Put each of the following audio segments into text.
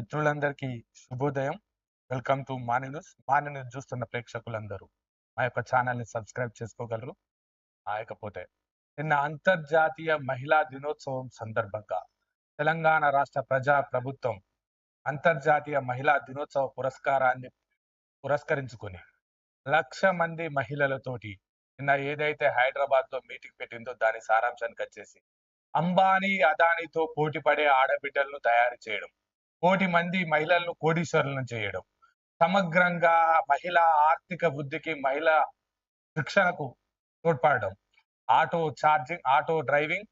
మిత్రులందరికీ శుభోదయం. Welcome to Mani news. Mani news చూస్తున్న ప్రేక్షకులందరూ మా యొక్క ఛానల్ని సబ్స్క్రైబ్ చేసుకోగలరు. ఆయకపోతే నిన్న అంతర్జాతీయ మహిళా దినోత్సవం సందర్భంగా తెలంగాణ రాష్ట్ర ప్రజా ప్రభుత్వం అంతర్జాతీయ మహిళా దినోత్సవ పురస్కారాన్ని పురస్కరించుకొని లక్ష మంది మహిళలతోటి నిన్న ఏదైతే హైదరాబాద్లో మీటింగ్ పెట్టిందో దాని సారాంశానికి వచ్చేసి అంబానీ అదానీతో పోటీ పడే ఆడబిడ్డలను తయారు చేయడం. కోటి మంది మహిళలను కోటీశ్వరులను చేయడం. సమగ్రంగా మహిళా ఆర్థిక వృద్ధికి మహిళా శిక్షణకు తోడ్పడడం. Auto charging auto driving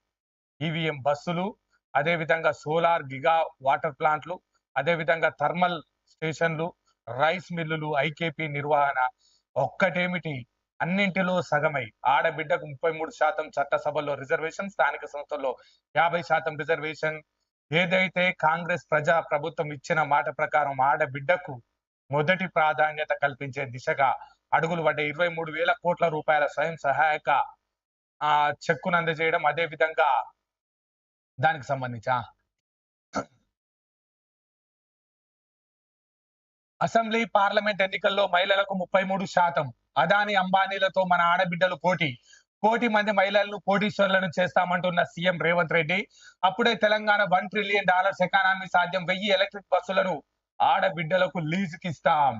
EVM బస్సులు అదేవిధంగా సోలార్ గిగా వాటర్ ప్లాంట్లు అదేవిధంగా థర్మల్ స్టేషన్లు రైస్ మిల్లులు ఐకేపీ నిర్వహణ ఒక్కటేమిటి? అన్నింటిలో సగమై ఆడబిడ్డకు ముప్పై మూడు శాతం చట్టసభల్లో రిజర్వేషన్ స్థానిక సంస్థల్లో యాభై శాతం రిజర్వేషన్ ఏదైతే కాంగ్రెస్ ప్రజా ప్రభుత్వం ఇచ్చిన మాట ప్రకారం ఆడబిడ్డకు మొదటి ప్రాధాన్యత కల్పించే దిశగా అడుగులు పడ్డ ఇరవై మూడు వేల కోట్ల రూపాయల స్వయం సహాయక ఆ చెక్కును అందజేయడం అదే విధంగా దానికి సంబంధించి? అసెంబ్లీ పార్లమెంట్ ఎన్నికల్లో మహిళలకు ముప్పై మూడు శాతం అదాని అంబానీలతో మన ఆడబిడ్డలు పోటీ. కోటి మంది మహిళలను కోటీశ్వరులను చేస్తామంటున్న సీఎం రేవంత్ రెడ్డి. అప్పుడే Telangana one trillion dollars economy సాధ్యం. వెయ్యి ఎలక్ట్రిక్ బస్సులను ఆడబిడ్డలకు లీజుకి ఇస్తాం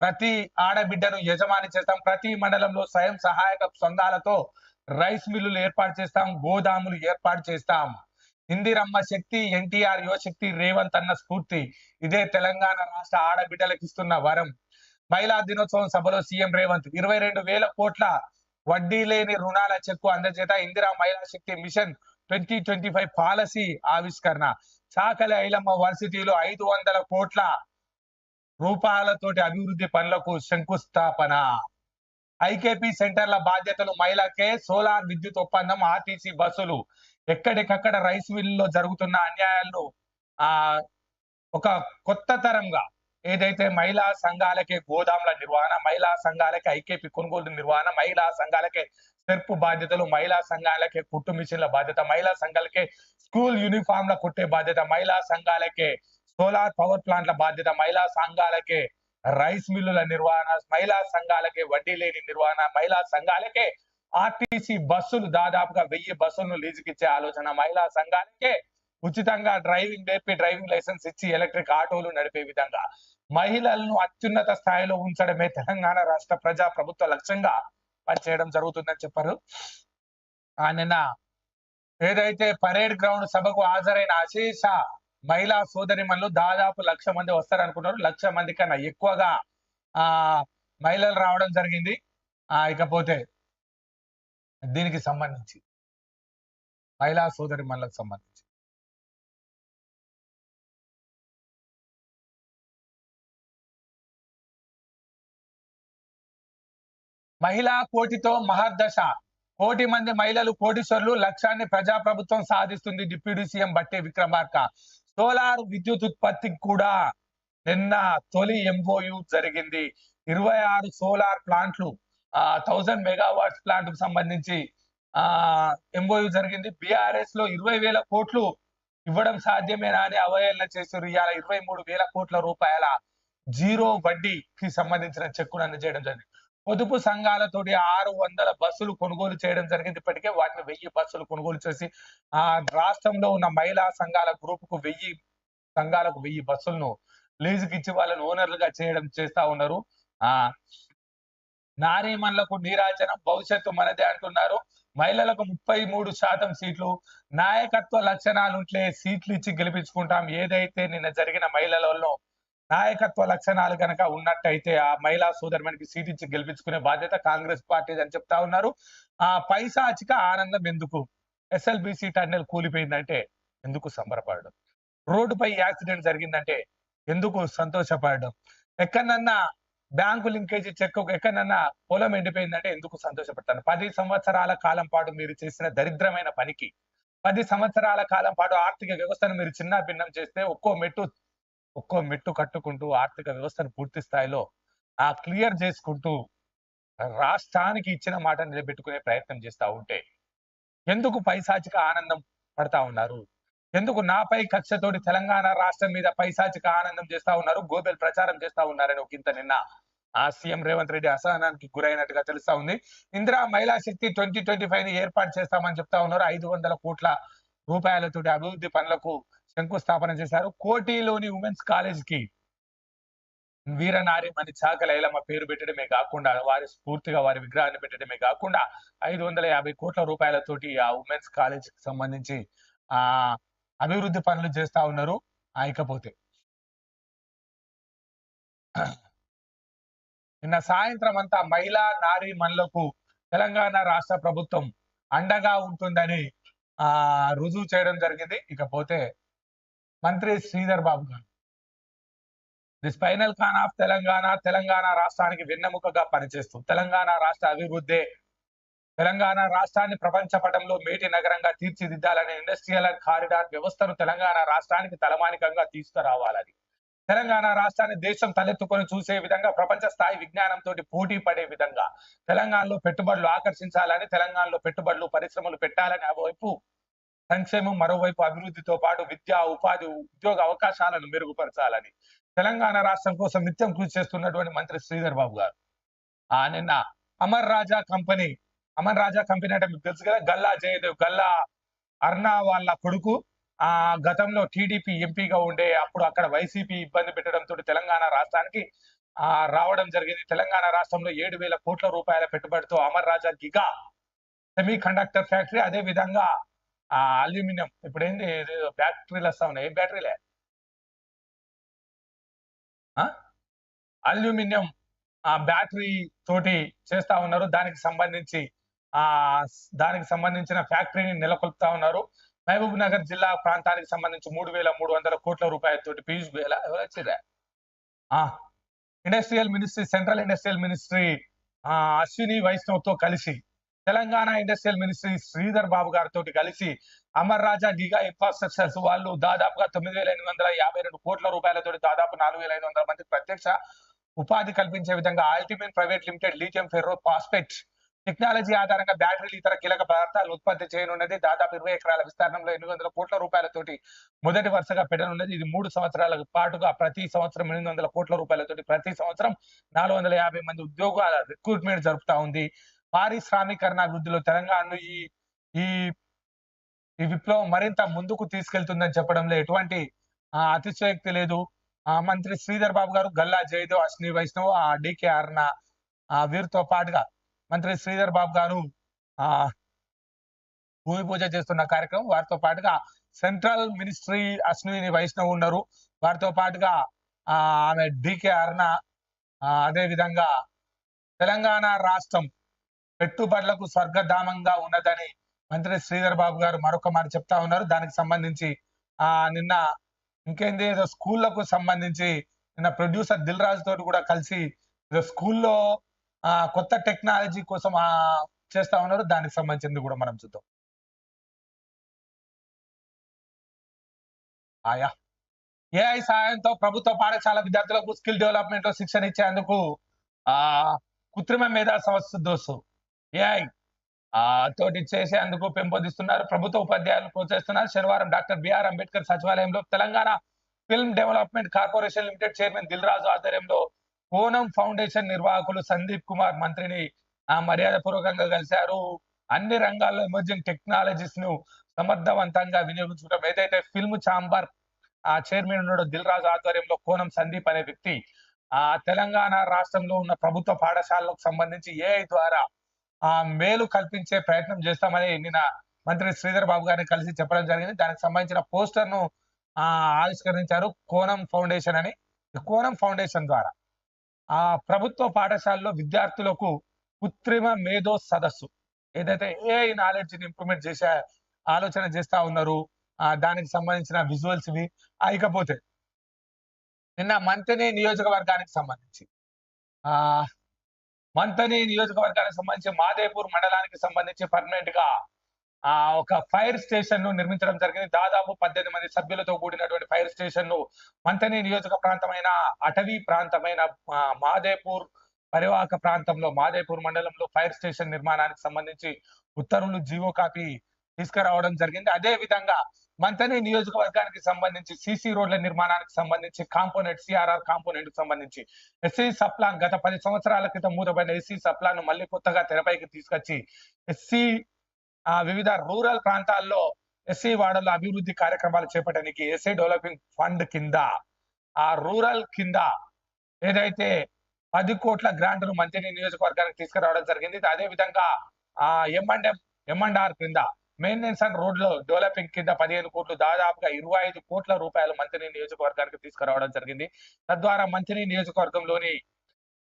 ప్రతి ఆడబిడ్డను యజమాని చేస్తాం. ప్రతి మండలంలో స్వయం సహాయక సంఘాలతో రైస్ మిల్లులు ఏర్పాటు చేస్తాం. గోదాములు ఏర్పాటు చేస్తాం. ఇందిరమ్మ శక్తి ఎన్టీఆర్ యువశక్తి రేవంత్ అన్న స్ఫూర్తి. ఇదే తెలంగాణ రాష్ట్ర ఆడబిడ్డలకు ఇస్తున్న వరం. మహిళా దినోత్సవం సభలో సీఎం రేవంత్ ఇరవై రెండు వేల కోట్ల వడ్డీ లేని రుణాల చెక్కు అందజేత Indira Mahila Shakti mission twenty twenty five policy ఆవిష్కరణ. చాకలి ఐలమ్మ వర్సిటీలో ఐదు వందల కోట్ల రూపాయలతోటి అభివృద్ధి పనులకు శంకుస్థాపన. ఐకేపీ సెంటర్ల బాధ్యతలు మహిళకే సోలార్ విద్యుత్ ఒప్పందం ఆర్టీసీ బస్సులు. ఎక్కడికక్కడ రైస్ మిల్లులో జరుగుతున్న అన్యాయాలను ఆ ఒక కొత్త తరంగా ఏదైతే మహిళా సంఘాలకే గోదాముల నిర్వహణ మహిళా సంఘాలకే ఐకేపీ కొనుగోలు నిర్వహణ మహిళా సంఘాలకే సెర్పు బాధ్యతలు మహిళా సంఘాలకే కుట్టు మిషన్ల బాధ్యత మహిళా సంఘాలకే స్కూల్ యూనిఫామ్ల కుట్టే బాధ్యత మహిళా సంఘాలకే సోలార్ పవర్ ప్లాంట్ల బాధ్యత మహిళా సంఘాలకే రైస్ మిల్లుల నిర్వహణ మహిళా సంఘాలకే వడ్డీ లేని నిర్వహణ మహిళా సంఘాలకే ఆర్టీసీ బస్సులు దాదాపుగా వెయ్యి బస్సులను లీజుకిచ్చే ఆలోచన మహిళా సంఘాలకే ఉచితంగా డ్రైవింగ్ నేర్పి డ్రైవింగ్ లైసెన్స్ ఇచ్చి ఎలక్ట్రిక్ ఆటోలు నడిపే విధంగా మహిళలను అత్యున్నత స్థాయిలో ఉంచడమే తెలంగాణ రాష్ట్ర ప్రజా ప్రభుత్వ లక్ష్యంగా పనిచేయడం జరుగుతుందని చెప్పారు. ఆయన ఏదైతే పరేడ్ గ్రౌండ్ సభకు హాజరైన అశేష మహిళా సోదరిమణులు దాదాపు లక్ష మంది వస్తారనుకున్నారు. లక్ష మంది కన్నా ఎక్కువగా ఆ మహిళలు రావడం జరిగింది. ఆ ఇకపోతే దీనికి సంబంధించి మహిళా సోదరిమణులకు సంబంధించి. మహిళా కోటితో మహర్దశ. కోటి మంది మహిళలు కోటీశ్వరులు లక్ష్యాన్ని ప్రజాప్రభుత్వం సాధిస్తుంది deputy CM Bhatti Vikramarka. Solar విద్యుత్ ఉత్పత్తికి కూడా నిన్న తొలి ఎంఓయు జరిగింది. ఇరవై ఆరు సోలార్ ప్లాంట్లు ఆ థౌజండ్ మెగావాట్స్ ప్లాంట్కు సంబంధించి ఆ ఎంఓయు జరిగింది. బీఆర్ఎస్లో ఇరవై వేల కోట్లు ఇవ్వడం సాధ్యమేనా అని అవహేళన చేశారు. ఇవాళ ఇరవై మూడు వేల కోట్ల రూపాయల జీరో వడ్డీకి సంబంధించిన చెక్కును అందజేయడం జరిగింది. పొదుపు సంఘాలతోటి ఆరు వందల బస్సులు కొనుగోలు చేయడం జరిగింది. ఇప్పటికే వాటిని వెయ్యి బస్సులు కొనుగోలు చేసి ఆ రాష్ట్రంలో ఉన్న మహిళా సంఘాల గ్రూప్కు వెయ్యి సంఘాలకు వెయ్యి బస్సులను లీజుకి ఇచ్చి వాళ్ళని ఓనర్లుగా చేయడం చేస్తా ఉన్నారు. ఆ నారీమణులకు నీరాజనం భవిష్యత్తు మనదే అంటున్నారు. మహిళలకు ముప్పై మూడు శాతం సీట్లు నాయకత్వ లక్షణాలుంటే సీట్లు ఇచ్చి గెలిపించుకుంటాం. ఏదైతే నిన్న జరిగిన మహిళలలో నాయకత్వ లక్షణాలు కనుక ఉన్నట్టయితే ఆ మహిళా సోదరుమణికి సీట్ ఇచ్చి గెలిపించుకునే బాధ్యత కాంగ్రెస్ పార్టీ అని చెప్తా ఉన్నారు. ఆ పైశాచిక ఆనందం ఎందుకు? ఎస్ఎల్బిసి టన్నెల్ కూలిపోయిందంటే ఎందుకు సంబరపడడం? రోడ్డుపై యాక్సిడెంట్ జరిగిందంటే ఎందుకు సంతోషపడడం? ఎక్కడన్నా బ్యాంకు లింకేజ్ చెక్ ఎక్కడన్నా పొలం ఎండిపోయిందంటే ఎందుకు సంతోషపడతాను? పది సంవత్సరాల కాలం పాటు మీరు చేసిన దరిద్రమైన పనికి పది సంవత్సరాల కాలం పాటు ఆర్థిక వ్యవస్థను మీరు చిన్న భిన్నం చేస్తే ఒక్కో మెట్టు ఒక్కో మెట్టు కట్టుకుంటూ ఆర్థిక వ్యవస్థను పూర్తి స్థాయిలో ఆ క్లియర్ చేసుకుంటూ రాష్ట్రానికి ఇచ్చిన మాట నిలబెట్టుకునే ప్రయత్నం చేస్తూ ఉంటే ఎందుకు పైశాచిక ఆనందం పడతా ఉన్నారు? ఎందుకు నాపై కక్షతోటి తెలంగాణ రాష్ట్రం మీద పైశాచిక ఆనందం చేస్తా ఉన్నారు? గోబెల్ ప్రచారం చేస్తా ఉన్నారని ఒక ఇంత నిన్న ఆ సీఎం రేవంత్ రెడ్డి అసహనానికి గురైనట్టుగా తెలుస్తా ఉంది. ఇందిరా మహిళా శక్తి ట్వంటీ ట్వంటీ ఫైవ్ని ఏర్పాటు చేస్తామని చెప్తా ఉన్నారు. ఐదు వందల కోట్ల రూపాయలతోటి అభివృద్ధి పనులకు శంకుస్థాపన చేశారు. కోటిలోని ఉమెన్స్ కాలేజ్కి వీరనారి మని చాక లైలమ్మ పేరు పెట్టడమే కాకుండా వారి స్ఫూర్తిగా వారి విగ్రహాన్ని పెట్టడమే కాకుండా ఐదు వందల యాభై కోట్ల రూపాయలతోటి ఆ ఉమెన్స్ కాలేజ్కి సంబంధించి ఆ అభివృద్ధి పనులు చేస్తా ఉన్నారు ఆ ఇకపోతే నిన్న సాయంత్రం అంతా మహిళా నారీ మనులకు తెలంగాణ రాష్ట్ర ప్రభుత్వం అండగా ఉంటుందని ఆ రుజువు చేయడం జరిగింది. ఇకపోతే మంత్రి శ్రీధర్ బాబు గారు. The spinal khan of Telangana Telangana రాష్ట్రానికి వెన్నెముకగా పనిచేస్తూ తెలంగాణ రాష్ట్ర అభివృద్ధి తెలంగాణ రాష్ట్రాన్ని ప్రపంచ పటంలో మేటి నగరంగా తీర్చిదిద్దాలనే ఇండస్ట్రియల్ అండ్ కారిడార్ వ్యవస్థను తెలంగాణ రాష్ట్రానికి తలమానికంగా తీసుకురావాలని తెలంగాణ రాష్ట్రాన్ని దేశం తలెత్తుకొని చూసే విధంగా ప్రపంచ స్థాయి విజ్ఞానంతో పోటీ పడే విధంగా తెలంగాణలో పెట్టుబడులు ఆకర్షించాలని తెలంగాణలో పెట్టుబడులు పరిశ్రమలు పెట్టాలని వైపు సంక్షేమం మరోవైపు అభివృద్ధితో పాటు విద్యా ఉపాధి ఉద్యోగ అవకాశాలను మెరుగుపరచాలని తెలంగాణ రాష్ట్రం కోసం నిత్యం కృషి చేస్తున్నటువంటి మంత్రి శ్రీధర్ బాబు గారు. ఆ నిన్న అమర్ రాజా కంపెనీ అమర్ రాజా కంపెనీ అంటే మీకు తెలుసు కదా గల్లా జయదేవ్ గల్లా అర్నా వాళ్ళ కొడుకు ఆ గతంలో టీడీపీ ఎంపీగా ఉండే అప్పుడు అక్కడ వైసీపీ ఇబ్బంది పెట్టడంతో తెలంగాణ రాష్ట్రానికి ఆ రావడం జరిగింది. తెలంగాణ రాష్ట్రంలో ఏడు వేల కోట్ల రూపాయల పెట్టుబడితో Amar Raja giga semiconductor factory అదే విధంగా ఆ అల్యూమినియం ఇప్పుడు ఏంది బ్యాటరీలు వస్తా ఉన్నాయి. ఏం బ్యాటరీలే? అల్యూమినియం ఆ బ్యాటరీ తోటి చేస్తా ఉన్నారు. దానికి సంబంధించి ఆ దానికి సంబంధించిన ఫ్యాక్టరీని నెలకొల్పుతా ఉన్నారు. మహబూబ్ నగర్ జిల్లా ప్రాంతానికి సంబంధించి మూడు వేల మూడు వందల కోట్ల రూపాయలతోటి పీయూష్ గోయల్ ఆ? Industrial ministry central industrial ministry ఆ అశ్విని వైష్ణవ్తో కలిసి తెలంగాణ ఇండస్ట్రియల్ మినిస్ట్రీ శ్రీధర్ బాబు గారితో కలిసి అమర్ రాజా గిగా ఇన్ఫ్రాస్ట్రక్చర్స్ వాళ్ళు దాదాపుగా తొమ్మిది వేల ఎనిమిది వందల యాభై రెండు కోట్ల రూపాయలతో దాదాపు నాలుగు వేల ఐదు వందల మంది ప్రత్యక్ష ఉపాధి కల్పించే విధంగా ultimate private limited lithium ferro phosphate technology ఆధారంగా బ్యాటరీలు ఇతర కీలక పదార్థాలు ఉత్పత్తి చేయనున్నది. దాదాపు ఇరవై ఎకరాల విస్తీర్ణంలో ఎనిమిది వందల కోట్ల రూపాయలతోటి మొదటి వరుసగా పెట్టనున్నది. ఇది మూడు సంవత్సరాల పాటుగా ప్రతి సంవత్సరం ఎనిమిది వందల కోట్ల రూపాయలతోటి ప్రతి సంవత్సరం నాలుగు వందల యాభై మంది ఉద్యోగాల రిక్రూట్మెంట్ జరుపుతా ఉంది. పారిశ్రామీకరణ అభివృద్ధిలో తెలంగాణను ఈ ఈ ఈ విప్లవం మరింత ముందుకు తీసుకెళ్తుందని చెప్పడంలో ఎటువంటి ఆ, అతిశయోక్తి లేదు. ఆ మంత్రి శ్రీధర్ బాబు గారు గల్లా జయదేవ్ అశ్ని వైష్ణవ్ ఆ డికే అర్ణ ఆ వీరితో పాటుగా మంత్రి శ్రీధర్ బాబు గారు ఆ భూమి పూజ చేస్తున్న కార్యక్రమం. వారితో పాటుగా సెంట్రల్ మినిస్ట్రీ అశ్విని వైష్ణవ్ ఉన్నారు. వారితో పాటుగా ఆ ఆమె డికే అర్ణ అదే విధంగా తెలంగాణ రాష్ట్రం పెట్టుబడులకు స్వర్గధామంగా ఉన్నదని మంత్రి శ్రీధర్ బాబు గారు మరొక మాట చెప్తా ఉన్నారు. దానికి సంబంధించి ఆ నిన్న ఇంకేంది ఏదో స్కూళ్ళకు సంబంధించి నిన్న ప్రొడ్యూసర్ దిల్ రాజు తోటి కూడా కలిసి ఏదో స్కూల్లో ఆ కొత్త టెక్నాలజీ కోసం ఆ చేస్తా ఉన్నారు. దానికి సంబంధించింది కూడా మనం చూద్దాం. ఆయా. ఏఐ సాయంతో ప్రభుత్వ పాఠశాల విద్యార్థులకు స్కిల్ డెవలప్మెంట్లో శిక్షణ ఇచ్చేందుకు ఆ కృత్రిమ మేధా సంస్థ దోసు ఏఐ ఆ తోటి చేసేందుకు పెంపొందిస్తున్నారు. ప్రభుత్వ ఉపాధ్యాయులను ప్రోత్సహిస్తున్నారు. శనివారం డాక్టర్ బిఆర్ అంబేద్కర్ సచివాలయంలో Telangana film development corporation limited chairman Dil Raju ఆధ్వర్యంలో ఓనం ఫౌండేషన్ నిర్వాహకులు సందీప్ కుమార్ మంత్రిని మర్యాద పూర్వకంగా కలిశారు. అన్ని రంగాల్లో ఎమర్జింగ్ టెక్నాలజీస్ను సమర్థవంతంగా వినియోగించుకోవడం. ఏదైతే ఫిల్మ్ ఛాంబర్ ఆ చైర్మన్ ఉన్నాడు దిల్రాజు ఆధ్వర్యంలో కోనం సందీప్ అనే వ్యక్తి ఆ తెలంగాణ రాష్ట్రంలో ఉన్న ప్రభుత్వ పాఠశాలలకు సంబంధించి ఏఐ ద్వారా ఆ మేలు కల్పించే ప్రయత్నం చేస్తామని నిన్న మంత్రి శ్రీధర్ బాబు గారిని కలిసి చెప్పడం జరిగింది. దానికి సంబంధించిన పోస్టర్ను ఆ ఆవిష్కరించారు కోనం ఫౌండేషన్ అని. కోనం ఫౌండేషన్ ద్వారా ఆ ప్రభుత్వ పాఠశాలలో విద్యార్థులకు కృత్రిమ మేధో సదస్సు ఏదైతే ఏఐ నాలెడ్జ్ని ఇంప్రూవ్మెంట్ చేసే ఆలోచన చేస్తా ఉన్నారు ఆ దానికి సంబంధించిన విజువల్స్ ఇవి. ఇకపోతే నిన్న మంత్రిని నియోజకవర్గానికి సంబంధించి ఆ మంతని నియోజకవర్గానికి సంబంధించి మాదేపూర్ మండలానికి సంబంధించి పర్మనెంట్గా ఆ ఒక ఫైర్ స్టేషన్ను నిర్మించడం జరిగింది. దాదాపు పద్దెనిమిది మంది సభ్యులతో కూడినటువంటి ఫైర్ స్టేషన్ను మంతని నియోజక ప్రాంతమైన అటవీ ప్రాంతమైన మాదేపూర్ పరివాహక ప్రాంతంలో మాదేపూర్ మండలంలో ఫైర్ స్టేషన్ నిర్మాణానికి సంబంధించి ఉత్తర్వులు జీవో కాపీ తీసుకురావడం జరిగింది. అదే విధంగా మంతని నియోజకవర్గానికి సంబంధించి సిసి రోడ్ల నిర్మాణానికి సంబంధించి కాంపోనెంట్ సిఆర్ఆర్ కాంపోనెంట్కి సంబంధించి ఎస్సీ సప్లాన్ గత పది సంవత్సరాల క్రితం మూతపడిన ఎస్సీ సప్లాన్ మళ్ళీ కొత్తగా తెరపైకి తీసుకొచ్చి ఎస్సీ ఆ వివిధ రూరల్ ప్రాంతాల్లో ఎస్సీ వాడల అభివృద్ధి కార్యక్రమాలు చేపట్టడానికి ఎస్సీ డెవలపింగ్ ఫండ్ కింద ఆ రూరల్ కింద ఏదైతే పది కోట్ల గ్రాంట్ను మంత్రి నియోజకవర్గానికి తీసుకురావడం జరిగింది. అదే విధంగా ఆ ఎంఎండ్ ఎంఎండ్ఆర్ క్రింద మెయింటెనెన్స్ అండ్ రోడ్లు డెవలపింగ్ కింద పదిహేను కోట్లు దాదాపుగా ఇరవై ఐదు కోట్ల రూపాయలు మంత్రి నియోజకవర్గానికి తీసుకురావడం జరిగింది. తద్వారా మంత్రి నియోజకవర్గంలోని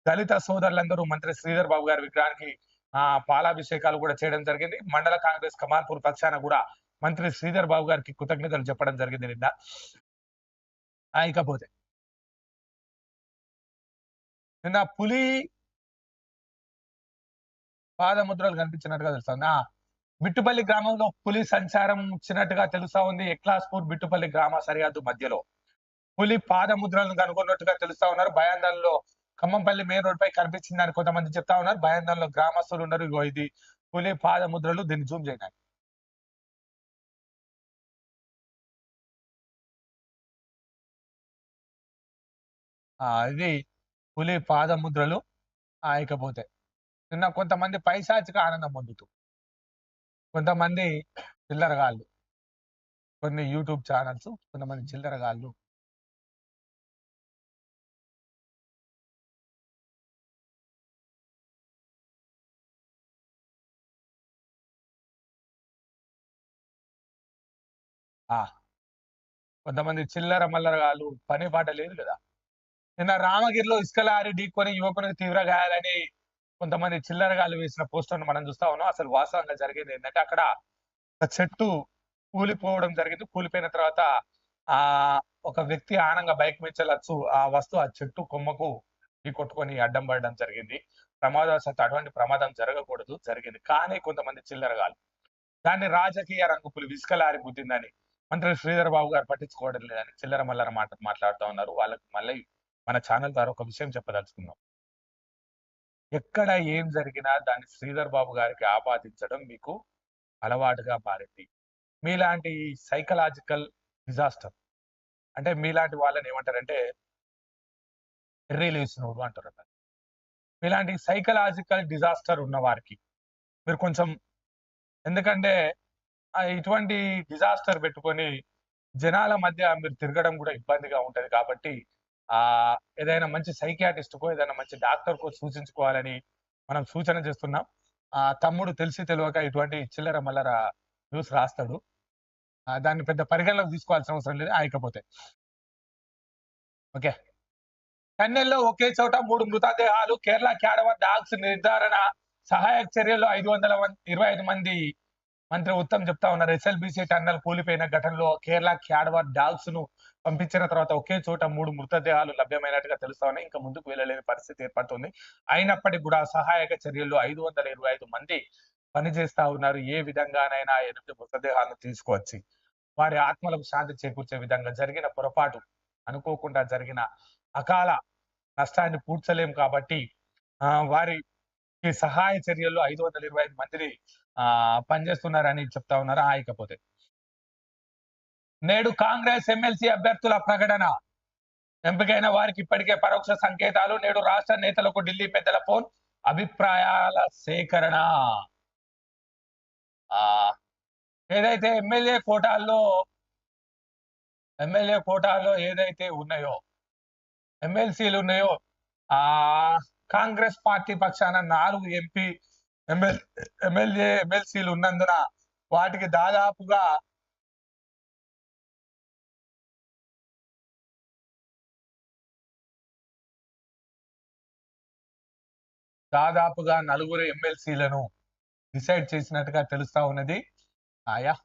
దళిత సోదరులందరూ మంత్రి శ్రీధర్ బాబు గారి విగ్రహానికి ఆ పాలాభిషేకాలు కూడా చేయడం జరిగింది. మండల కాంగ్రెస్ కమాన్పూర్ పక్షాన కూడా మంత్రి శ్రీధర్ బాబు గారికి కృతజ్ఞతలు చెప్పడం జరిగింది నిన్న. ఇకపోతే. నిన్న పులి పాదముద్రలు కనిపించినట్టుగా తెలుస్తుంది. బిట్టుపల్లి గ్రామంలో పులి సంచారం వచ్చినట్టుగా తెలుస్తా ఉంది. ఎక్లాస్పూర్ బిట్టుపల్లి గ్రామ సరిహద్దు మధ్యలో. పులి పాదముద్రలను కనుగొన్నట్టుగా తెలుస్తా ఉన్నారు. భయాందోళనలో ఖమ్మంపల్లి మెయిన్ రోడ్ పై కనిపించిందని కొంతమంది చెప్తా ఉన్నారు. భయాందోళనలో గ్రామస్తులు ఉన్నారు. ఇగో ఇది పులి పాదముద్రలు. దీన్ని జూమ్ చేయడానికి ఆ ఇది పులి పాదముద్రలు. ఇకపోతే. నిన్న కొంతమంది పైశాచిక ఆనందం పొందుతూ. కొంతమంది చిల్లరగాళ్ళు కొన్ని యూట్యూబ్ ఛానల్స్ కొంతమంది చిల్లరగాళ్ళు. ఆ! కొంతమంది చిల్లర మల్లరగాళ్ళు పని పాట లేదు కదా. నిన్న రామగిరిలో ఇసుక లారీ ఢీకొని యువకునికి తీవ్ర గాయాలని కొంతమంది చిల్లరగాలు వేసిన పోస్టర్ను మనం చూస్తా ఉన్నాం. అసలు వాస్తవంగా జరిగేది ఏంటంటే అక్కడ చెట్టు కూలిపోవడం జరిగింది. కూలిపోయిన తర్వాత ఆ ఒక వ్యక్తి ఆనంగా బైక్ మీద ఆ వస్తువు ఆ చెట్టు కొమ్మకు ఢీ కొట్టుకొని అడ్డం పడడం జరిగింది. ప్రమాదవశాత్తు అటువంటి ప్రమాదం జరగకూడదు జరిగింది. కానీ కొంతమంది చిల్లరగాలు దాన్ని రాజకీయ రంగు విసుకలారి ఇసుక గుద్దిందని మంత్రి శ్రీధర్ బాబు గారు పట్టించుకోవడం లేదని చిల్లర మల్లర మాట మాట్లాడుతూ ఉన్నారు. వాళ్ళకి మళ్ళీ మన ఛానల్ ద్వారా ఒక విషయం చెప్పదలుచుకున్నాం. ఎక్కడ ఏం జరిగినా దాన్ని శ్రీధర్ బాబు గారికి ఆపాదించడం మీకు అలవాటుగా మారింది మీలాంటి సైకలాజికల్ డిజాస్టర్ అంటే మీలాంటి వాళ్ళని ఏమంటారంటే ఎర్రీలేసినోడు అంటారు అన్నమాట. మీలాంటి సైకలాజికల్ డిజాస్టర్ ఉన్న వారికి మీరు కొంచెం ఎందుకంటే ఆ ఇటువంటి డిజాస్టర్ పెట్టుకొని జనాల మధ్య మీరు తిరగడం కూడా ఇబ్బందిగా ఉంటుంది కాబట్టి ఆ ఏదైనా మంచి సైకియాటిస్ట్కో ఏదైనా మంచి డాక్టర్కో సూచించుకోవాలని మనం సూచన చేస్తున్నాం. ఆ తమ్ముడు తెలిసి తెలియక ఇటువంటి చిల్లర మల్లర న్యూస్ రాస్తాడు. దాన్ని పెద్ద పరిగణలోకి తీసుకోవాల్సిన అవసరం లేదు. ఆయకపోతే ఓకే. కన్నెల్లో ఒకే చోట మూడు మృతదేహాలు కేరళ క్యాడవర్ డాగ్స్ నిర్ధారణ సహాయక చర్యల్లో ఐదు వందల ఇరవై ఐదు మంది మంత్రి ఉత్తమ్ చెప్తా ఉన్నారు ఎస్ఎల్బిసి టన్నల్ కూలిపోయిన ఘటనలో కేరళ క్యాడవర్ డాగ్స్ను పంపించిన తర్వాత ఒకే చోట మూడు మృతదేహాలు లభ్యమైనట్టుగా తెలుస్తా ఉన్నాయి. ఇంకా ముందుకు వెళ్ళలేని పరిస్థితి ఏర్పడుతుంది. అయినప్పటికీ కూడా సహాయక చర్యల్లో ఐదు వందల ఇరవై ఐదు మంది పనిచేస్తా ఉన్నారు. ఏ విధంగానైనా ఎనిమిది మృతదేహాలను తీసుకువచ్చి వారి ఆత్మలకు శాంతి చేకూర్చే విధంగా జరిగిన పొరపాటు అనుకోకుండా జరిగిన అకాల నష్టాన్ని పూడ్చలేం కాబట్టి ఆ వారికి సహాయ చర్యల్లో ఐదు వందల ఇరవై ఐదు మందిని పనిచేస్తున్నారని చెప్తా ఉన్నారు? ఆ ఇకపోతే. నేడు కాంగ్రెస్ ఎమ్మెల్సీ అభ్యర్థుల ప్రకటన. ఎంపికైన వారికి ఇప్పటికే పరోక్ష సంకేతాలు. నేడు రాష్ట్ర నేతలకు ఢిల్లీ పెద్దల ఫోన్. అభిప్రాయాల సేకరణ. ఆ ఏదైతే ఎమ్మెల్యే కోటాల్లో ఎమ్మెల్యే కోటాల్లో ఏదైతే ఉన్నాయో ఎమ్మెల్సీలు ఉన్నాయో ఆ కాంగ్రెస్ పార్టీ పక్షాన నాలుగు ఎంపీ ఎమ్మెల్ ఎమ్మెల్యే ఎమ్మెల్సీలు ఉన్నందున వాటికి దాదాపుగా దాదాపుగా నలుగురు ఎమ్మెల్సీలను డిసైడ్ చేసినట్టుగా తెలుస్తా ఉన్నది. ఆయా.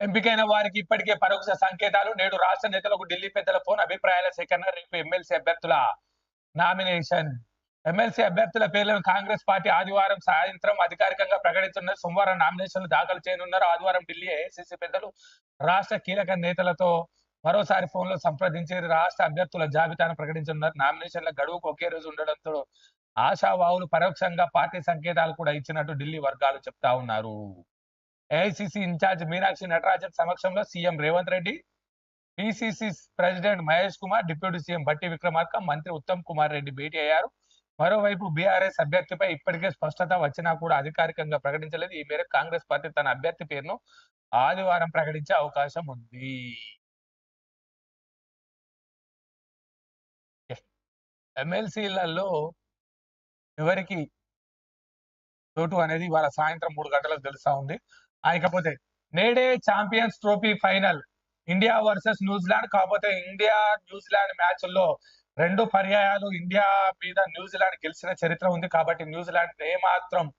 ఎంపికైన వారికి ఇప్పటికే పరోక్ష సంకేతాలు. నేడు రాష్ట్ర నేతలకు ఢిల్లీ పెద్దల ఫోన్ అభిప్రాయాల సేకరణ రేపు ఎమ్మెల్సీ అభ్యర్థుల నామినేషన్. ఎమ్మెల్సీ అభ్యర్థుల పేర్లను కాంగ్రెస్ పార్టీ ఆదివారం సాయంత్రం అధికారికంగా ప్రకటిస్తున్నారు సోమవారం నామినేషన్లు దాఖలు చేయనున్నారు. ఆదివారం ఢిల్లీ ఏఐసిసి పెద్దలు రాష్ట్ర కీలక నేతలతో మరోసారి ఫోన్లో సంప్రదించి రాష్ట్ర అభ్యర్థుల జాబితాను ప్రకటించనున్నారు. నామినేషన్ల గడువుకు ఒకే రోజు ఉండడంతో ఆశావాహులు పరోక్షంగా పార్టీ సంకేతాలు కూడా ఇచ్చినట్టు ఢిల్లీ వర్గాలు చెప్తా ఉన్నారు. ఏఐసిసి ఇన్ఛార్జ్ మీనాక్షి నటరాజన్ సమక్షంలో CM Revanth Reddy PCC president Mahesh Kumar deputy CM Bhatti Vikramarka మంత్రి ఉత్తమ్ కుమార్ రెడ్డి భేటీ అయ్యారు. మరోవైపు బీఆర్ఎస్ అభ్యర్థిపై ఇప్పటికే స్పష్టత వచ్చినా కూడా అధికారికంగా ప్రకటించలేదు. ఈ మేరకు కాంగ్రెస్ పార్టీ తన అభ్యర్థి పేరును ఆదివారం ప్రకటించే అవకాశం ఉంది. ఎమ్మెల్సీలలో ఎవరికి చోటు అనేది ఇవాళ సాయంత్రం మూడు గంటలకు తెలుస్తా ఉంది. ఇకపోతే నేడే champions trophy final. India versus New Zealand కాకపోతే ఇండియా న్యూజిలాండ్ మ్యాచ్లో రెండు పర్యాయాలు ఇండియా మీద న్యూజిలాండ్ గెలిచిన చరిత్ర ఉంది కాబట్టి న్యూజిలాండ్ ఏమాత్రం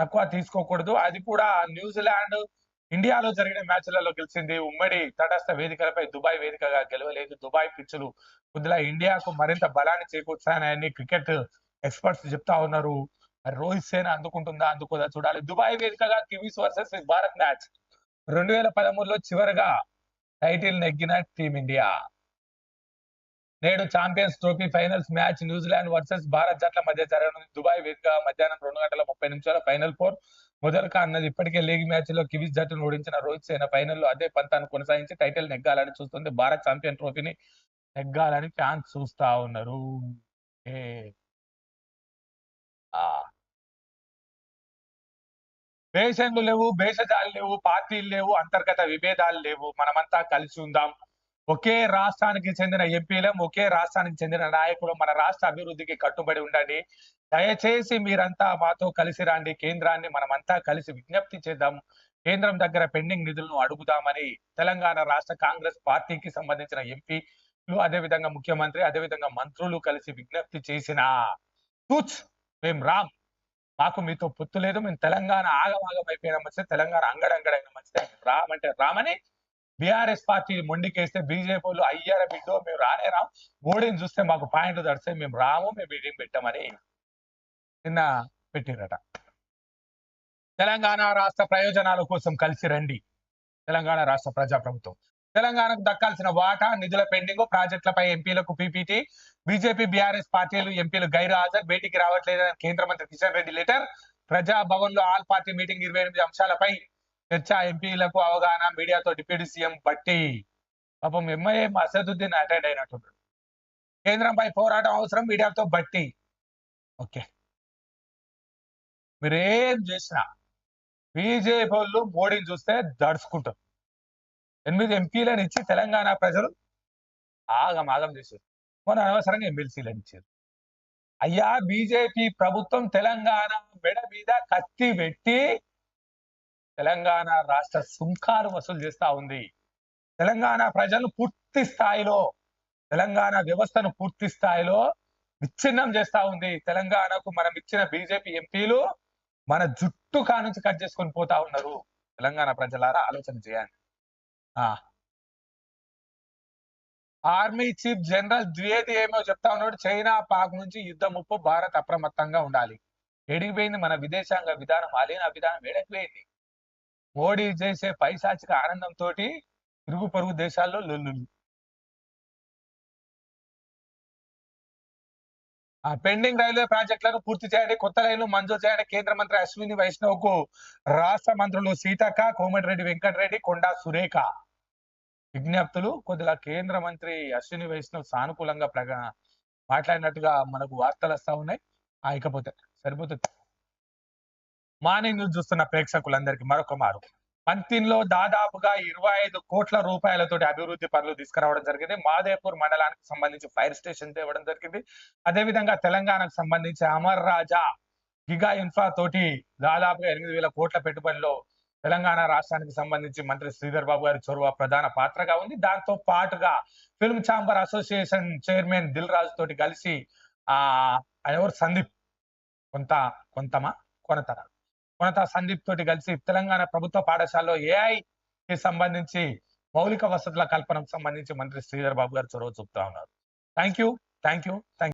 తక్కువ తీసుకోకూడదు. అది కూడా న్యూజిలాండ్ ఇండియాలో జరిగిన మ్యాచ్లలో గెలిచింది. ఉమ్మడి తటస్థ వేదికలపై దుబాయ్ వేదికగా గెలవలేదు. దుబాయ్ పిచ్చులు కొద్దిగా ఇండియాకు మరింత బలాన్ని చేకూర్చాయని క్రికెట్ ఎక్స్పర్ట్స్ చెప్తా ఉన్నారు. రోహిత్ సేన అందుకుంటుందా? అందుకోదా? చూడాలి. దుబాయ్ వేదికగా కివీస్ వర్సెస్ భారత్ మ్యాచ్ రెండు వేల పదమూడులో చివరిగా టైటిల్ నెగ్గిన టీమిండియా. నేడు champions trophy finals match New Zealand versus Bharat జట్ల మధ్య జరగనుంది. దుబాయ్ వేదిక మధ్యాహ్నం రెండు గంటల ముప్పై నిమిషాల ఫైనల్ ఫోర్. మొదలుగా అన్నది ఇప్పటికే లీగ్ మ్యాచ్లో కివీస్ జట్టును ఓడించిన రోహిత్ సేన ఫైనల్లో అదే పంతాన్ని కొనసాగించి టైటిల్ నెగ్గాలని చూస్తుంది భారత్ ఛాంపియన్ ట్రోఫీని నెగ్గాలని ఫ్యాన్స్ చూస్తా ఉన్నారు. ఏ. ఆ. పేషెంట్లు లేవు భేషజాలు లేవు పార్టీలు లేవు అంతర్గత విభేదాలు లేవు. మనమంతా కలిసి ఉందాం. ఒకే రాష్ట్రానికి చెందిన ఎంపీలం ఒకే రాష్ట్రానికి చెందిన నాయకులు. మన రాష్ట్ర అభివృద్ధికి కట్టుబడి ఉండండి. దయచేసి మీరంతా మాతో కలిసి రండి. కేంద్రాన్ని మనమంతా కలిసి విజ్ఞప్తి చేద్దాం. కేంద్రం దగ్గర పెండింగ్ నిధులను అడుగుదామని తెలంగాణ రాష్ట్ర కాంగ్రెస్ పార్టీకి సంబంధించిన ఎంపీలు అదేవిధంగా ముఖ్యమంత్రి అదేవిధంగా మంత్రులు కలిసి విజ్ఞప్తి చేసిన తూచ్ మేం రామ్ మాకు మీతో పొత్తు లేదు. మేము తెలంగాణ ఆగమాగం అయిపోయినా మంచిది తెలంగాణ అంగడంగడైన మంచిది రామ్ అంటే రామని బీఆర్ఎస్ పార్టీ మొండికేస్తే బీజేపీలు అయ్యార బిడ్డో మేము రానే రాం. మోడీని చూస్తే మాకు పాయింట్ తడిస్తే మేము రాము మేము మీటింగ్ పెట్టామని నిన్న పెట్టిరట తెలంగాణ రాష్ట్ర ప్రయోజనాల కోసం కలిసి రండి. తెలంగాణ రాష్ట్ర ప్రజాప్రభుత్వం. తెలంగాణకు దక్కాల్సిన వాటా నిధుల పెండింగ్ ప్రాజెక్టులపై ఎంపీలకు పీపీటీ బీజేపీ బీఆర్ఎస్ పార్టీలు ఎంపీలు గైరు హాజరు భేటీకి రావట్లేదని కేంద్ర మంత్రి కిషన్ రెడ్డి లెటర్ ప్రజా భవన్లో ఆల్ పార్టీ మీటింగ్ ఇరవై ఎనిమిది అంశాలపై చర్చ ఎంపీలకు అవగాహన మీడియాతో డిప్యూటీ సీఎం బట్టి. పాపం ఎంఐఏ అసదుద్దీన్ అటెండ్ అయినట్టున్నాడు కేంద్రంపై పోరాటం అవసరం మీడియాతో బట్టి. ఓకే. మీరేం చేసినా బీజేపీ వాళ్ళు మోడీని చూస్తే దడుచుకుంటారు. ఎనిమిది ఎంపీలను ఇచ్చి తెలంగాణ ప్రజలు ఆగం ఆగం చేశారు. మన అనవసరంగా ఎమ్మెల్సీలను ఇచ్చారు. అయ్యా బీజేపీ ప్రభుత్వం తెలంగాణ మెడ మీద కత్తి పెట్టి తెలంగాణ రాష్ట్ర సుంకాలు వసూలు చేస్తా ఉంది. తెలంగాణ ప్రజలను పూర్తి స్థాయిలో తెలంగాణ వ్యవస్థను పూర్తి స్థాయిలో విచ్ఛిన్నం చేస్తా ఉంది. తెలంగాణకు మనం ఇచ్చిన బీజేపీ ఎంపీలు మన జుట్టు కానుంచి కట్ చేసుకొని పోతా ఉన్నారు. తెలంగాణ ప్రజలారా ఆలోచన చేయండి. ఆ. ఆర్మీ చీఫ్ జనరల్ ద్వివేది ఏమో చెప్తా ఉన్నాడు చైనా పాక్ నుంచి యుద్ధ ముప్పు భారత్ అప్రమత్తంగా ఉండాలి. ఎడిగిపోయింది మన విదేశాంగ విధానం అలీన విధానం వేడకపోయింది మోడీ చేసే పైశాచిక ఆనందంతో ఇరుగు పొరుగు దేశాల్లో లొల్లులు ఆ పెండింగ్ రైల్వే ప్రాజెక్టులను పూర్తి చేయండి కొత్త రైళ్ళు మంజూరు చేయండి కేంద్ర మంత్రి అశ్విని వైష్ణవ్కు రాష్ట్ర మంత్రులు సీతక్క కోమటిరెడ్డి వెంకటరెడ్డి కొండా సురేఖ విజ్ఞప్తులు. కొద్దిగా కేంద్ర మంత్రి అశ్విని వైష్ణవ్ సానుకూలంగా ప్రగ మాట్లాడినట్టుగా మనకు వార్తలు వస్తా ఉన్నాయి. ఆ ఇకపోతే సరిపోతుంది. మార్నింగ్ న్యూస్ చూస్తున్న ప్రేక్షకులందరికీ మరొక మారు. పంతిన్లో దాదాపుగా ఇరవై ఐదు కోట్ల రూపాయలతోటి అభివృద్ధి పనులు తీసుకురావడం జరిగింది. మాదేపూర్ మండలానికి సంబంధించి ఫైర్ స్టేషన్ తేవడం జరిగింది. అదేవిధంగా తెలంగాణకు సంబంధించి అమర్ రాజా గిగా ఇన్ఫ్రా తోటి దాదాపుగా ఎనిమిది వేల కోట్ల పెట్టుబడిలో తెలంగాణ రాష్ట్రానికి సంబంధించి మంత్రి శ్రీధర్ బాబు గారి చొరవ ప్రధాన పాత్రగా ఉంది. దాంతో పాటుగా film chamber association chairman Dil Raju తోటి కలిసి ఆ ఎవరు సందీప్? కొంత కొంతమా? కొనతన కొనత సందీప్ తోటి కలిసి తెలంగాణ ప్రభుత్వ పాఠశాలలో ఏఐ కి సంబంధించి మౌలిక వసతుల కల్పనకు సంబంధించి మంత్రి శ్రీధర్ బాబు గారు చొరవ చూపుతా ఉన్నారు. Thank you thank you thank